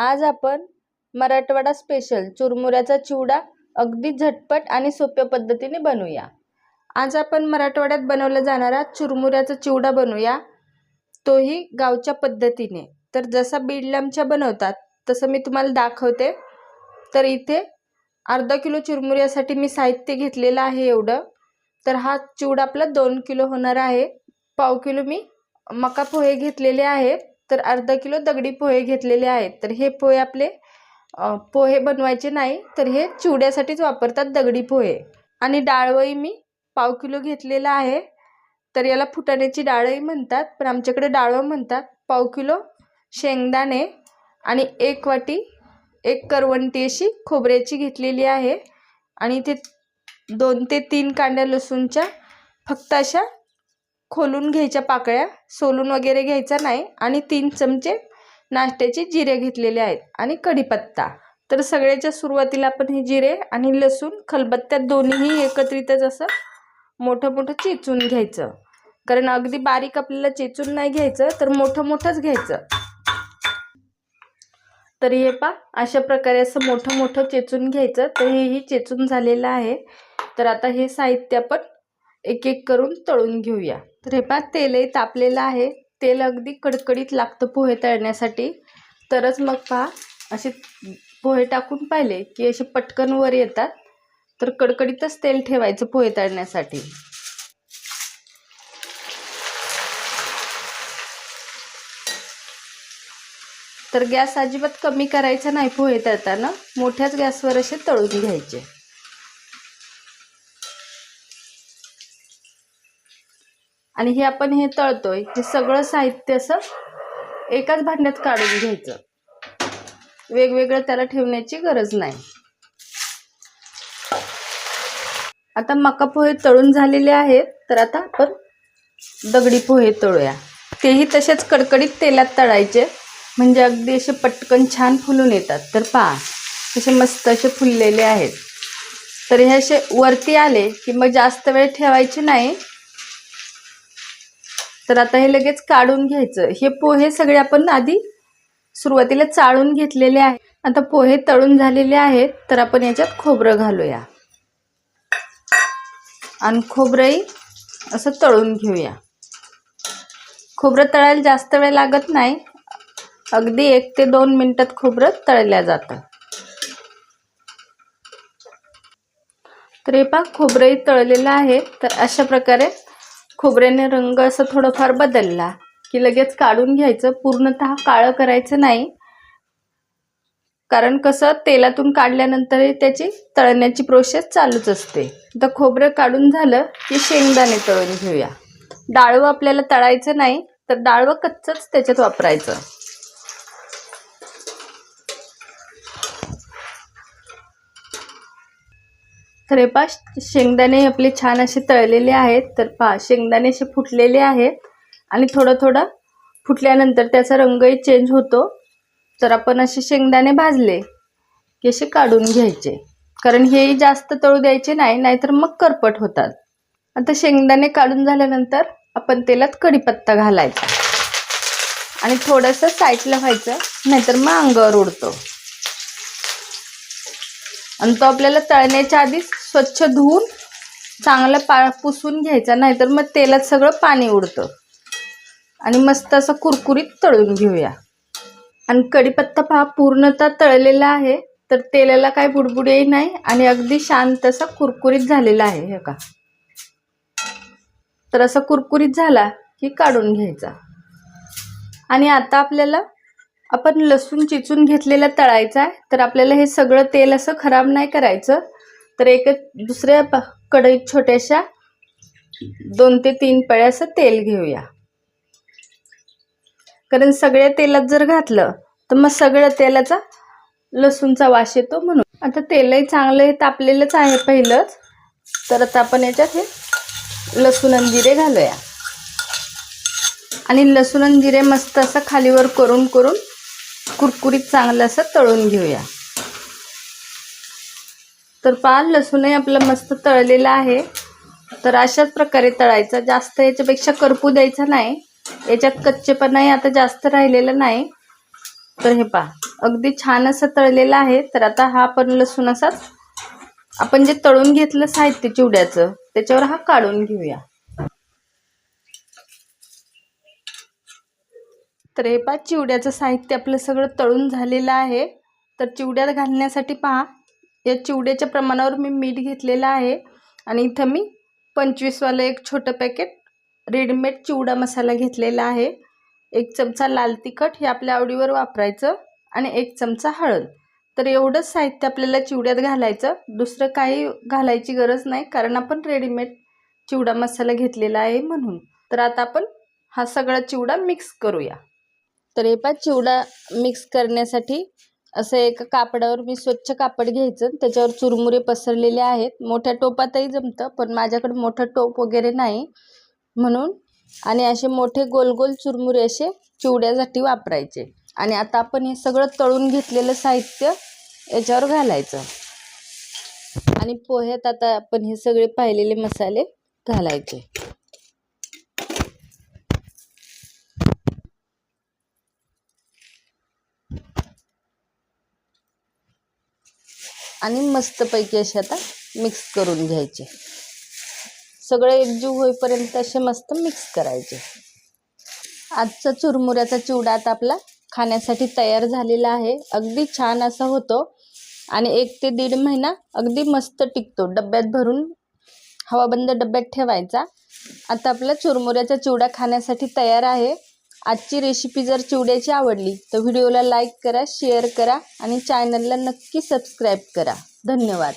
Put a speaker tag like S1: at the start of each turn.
S1: आज आपण मराठवाडा स्पेशल चुरमुऱ्याचा चिवडा अगदी झटपट आणि सोप्या पद्धतीने बनवूया. आज आपण मराठवाड्यात बनवला जाणारा चुरमुऱ्याचा चिवडा बनवूया. तोही गावच्या पद्धतीने. तर जसा बीड बनवतात तसं मी तुम्हाला दाखवते. तर इथे अर्धा किलो चुरमुऱ्यासाठी मी साहित्य घेतलेलं आहे एवढं. तर हा चिवडा आपला दोन किलो होणार आहे. पाव किलो मी मका पोहे घेतलेले आहेत. तर अर्धा किलो दगडी पोहे घेतलेले आहेत. तर हे पोहे आपले पोहे बनवायचे नाही तर हे चिवड्यासाठीच वापरतात दगडी पोहे. आणि डाळवही मी पाव किलो घेतलेला आहे. तर याला फुटाण्याची डाळही म्हणतात पण आमच्याकडे डाळवं म्हणतात. पाव किलो शेंगदाणे आणि एक वाटी एक करवंटी अशी खोबऱ्याची घेतलेली आहे. आणि ते दोन ते तीन कांड्या लसूणच्या फक्त अशा खोलून घ्यायच्या पाकळ्या सोलून वगैरे घ्यायचा नाही आणि तीन चमचे नाश्त्याचे जिरे घेतलेले आहेत आणि कढीपत्ता. तर सगळ्याच्या सुरुवातीला आपण हे जिरे आणि लसूण खलबत्त्यात दोन्हीही एकत्रितच असं मोठं मोठं चेचून घ्यायचं. कारण अगदी बारीक आपल्याला चेचून नाही घ्यायचं तर मोठं मोठंच घ्यायचं. तर हे पा अशा प्रकारे असं मोठं मोठं चेचून घ्यायचं. तर हेही चेचून झालेलं आहे. तर आता हे साहित्य आपण एक एक करून तळून घेऊया. तर हे पहा तेलही तापलेलं आहे. तेल अगदी कडकडीत लागतं पोहे तळण्यासाठी. तरच मग पहा असे पोहे टाकून पाहिले की असे पटकन वर येतात. तर कडकडीतच तेल ठेवायचं पोहे तळण्यासाठी. तर गॅस अजिबात कमी करायचा नाही पोहे तळताना. मोठ्याच गॅसवर असे तळून घ्यायचे. आणि हे आपण हे तळतोय. हे सगळं साहित्य असं एकाच भांड्यात काढून घ्यायचं. वेगवेगळं त्याला ठेवण्याची गरज नाही. आता मका पोहे तळून झालेले आहेत तर आता आपण दगडी पोहे तळूया. तेही तसेच कडकडीत तेलात तळायचे. म्हणजे अगदी असे पटकन छान फुलून येतात. तर पहा तसे मस्त असे फुललेले आहेत. तर हे असे वरती आले की मग जास्त वेळ ठेवायचे नाही. तर आता हे लगेच काढून घ्यायचं. हे पोहे सगळे आपण आधी सुरुवातीला चाळून घेतलेले आहे आता पोहे तळून झालेले आहेत तर आपण याच्यात खोबरं घालूया. आणि खोबरंही असं तळून घेऊया. खोबरं तळायला जास्त वेळ लागत नाही. अगदी एक ते दोन मिनिटात खोबरं तळल्या जातं. तर हे पहा खोबरंही तळलेलं आहे. तर अशा प्रकारे खोबऱ्याने रंग असं थोडंफार बदलला की लगेच काढून घ्यायचं. पूर्णतः काळं करायचं नाही. कारण कसं तेलातून काढल्यानंतरही त्याची तळण्याची प्रोसेस चालूच असते. तर खोबरं काढून झालं की शेंगदाणे तळून घेऊया. डाळवं आपल्याला तळायचं नाही तर डाळवं कच्चंच त्याच्यात वापरायचं. तर हे पा शेंगदाणे आपले छान असे तळलेले आहेत तर पहा शेंगदाणे असे फुटलेले आहेत. आणि थोडं थोडं फुटल्यानंतर त्याचा रंगही चेंज होतो. तर आपण असे शेंगदाणे भाजले की असे काढून घ्यायचे. कारण हेही जास्त तळू द्यायचे नाही नाहीतर मग करपट होतात. आता शेंगदाणे काढून झाल्यानंतर आपण तेलात कढीपत्ता घालायचा. आणि थोडंसं साईडला व्हायचं नाहीतर मग अंगावर उडतो. आणि तो आपल्याला तळण्याच्या आधीच स्वच्छ धुवून चांगलं पा पुसून घ्यायचा नाहीतर मग तेलात सगळं पाणी उडतं. आणि मस्त असं कुरकुरीत तळून घेऊया. आणि कढीपत्ता पहा पूर्णतः तळलेला आहे तर तेलाला काही बुडबुडही नाही आणि अगदी शांत असा कुरकुरीत झालेला आहे हे का तर असा कुरकुरीत झाला की काढून घ्यायचा. आणि आता आपल्याला आपण लसूण चिचून घेतलेला तळायचा आहे तर आपल्याला हे सगळं तेल असं खराब नाही करायचं. तर एक दुसऱ्या कढईत छोट्याशा दोन ते तीन पळ्या असं तेल घेऊया. कारण सगळ्या तेलात जर घातलं तर मग सगळ्या तेलाचा लसूणचा वास येतो म्हणून. आता तेलही चांगलं हे तापलेलंच आहे पहिलंच. तर आता आपण याच्यात हे लसूण आणि जिरे घालूया. आणि लसूण आणि जिरे मस्त असं खालीवर करून करून कुरकुरीत चांगलं असं तळून घेऊया. तर पहा लसूणही आपलं मस्त तळलेलं आहे. तर अशाच प्रकारे तळायचा. जास्त याच्यापेक्षा करपू द्यायचा नाही. याच्यात कच्चेपणाही आता जास्त राहिलेलं नाही. तर हे पहा. अगदी छान असं तळलेलं आहे. तर आता हा आपण लसूण असाच. आपण जे तळून घेतलं साहित्य चिवड्याचं त्याच्यावर हा काढून घेऊया. तर हे पहा चिवड्याचं साहित्य आपलं सगळं तळून झालेलं आहे. तर चिवड्यात घालण्यासाठी पहा या चिवड्याच्या प्रमाणावर मी मीठ घेतलेलं आहे. आणि इथं मी पंचवीसवालं एक छोटं पॅकेट रेडीमेड चिवडा मसाला घेतलेला आहे. एक चमचा लाल तिखट हे आपल्या आवडीवर वापरायचं आणि एक चमचा हळद. तर एवढंच साहित्य आपल्याला चिवड्यात घालायचं. दुसरं काही घालायची गरज नाही कारण आपण रेडीमेड चिवडा मसाला घेतलेला आहे म्हणून. तर आता आपण हा सगळा चिवडा मिक्स करूया. तर हे पा चिवडा मिक्स करण्यासाठी असं एका कापडावर मी स्वच्छ कापड घ्यायचं त्याच्यावर चुरमुरे पसरलेले आहेत. मोठ्या टोपातही जमतं पण माझ्याकडे मोठं टोप वगैरे नाही. म्हणून आणि असे मोठे गोल गोल चुरमुरे असे चिवड्यासाठी वापरायचे. आणि आता आपण हे सगळं तळून घेतलेलं साहित्य याच्यावर घालायचं. आणि पोह्यात आता आपण हे सगळे पाहिलेले मसाले घालायचे. आणि मस्तपैकी असे आता मिक्स करून घ्यायचे. सगळे एकजीव होईपर्यंत असे मस्त मिक्स करायचे. आजचा चुरमुऱ्याचा चिवडा आता आपला खाण्यासाठी तयार झालेला आहे. अगदी छान असा होतो. आणि एक ते दीड महिना अगदी मस्त टिकतो. डब्यात भरून हवाबंद डब्यात ठेवायचा. आता आपला चुरमुऱ्याचा चिवडा खाण्यासाठी तयार आहे. आजची रेसिपी जर चिवड्याची आवडली तर व्हिडिओला लाईक करा शेअर करा आणि चॅनलला नक्की सबस्क्राईब करा. धन्यवाद.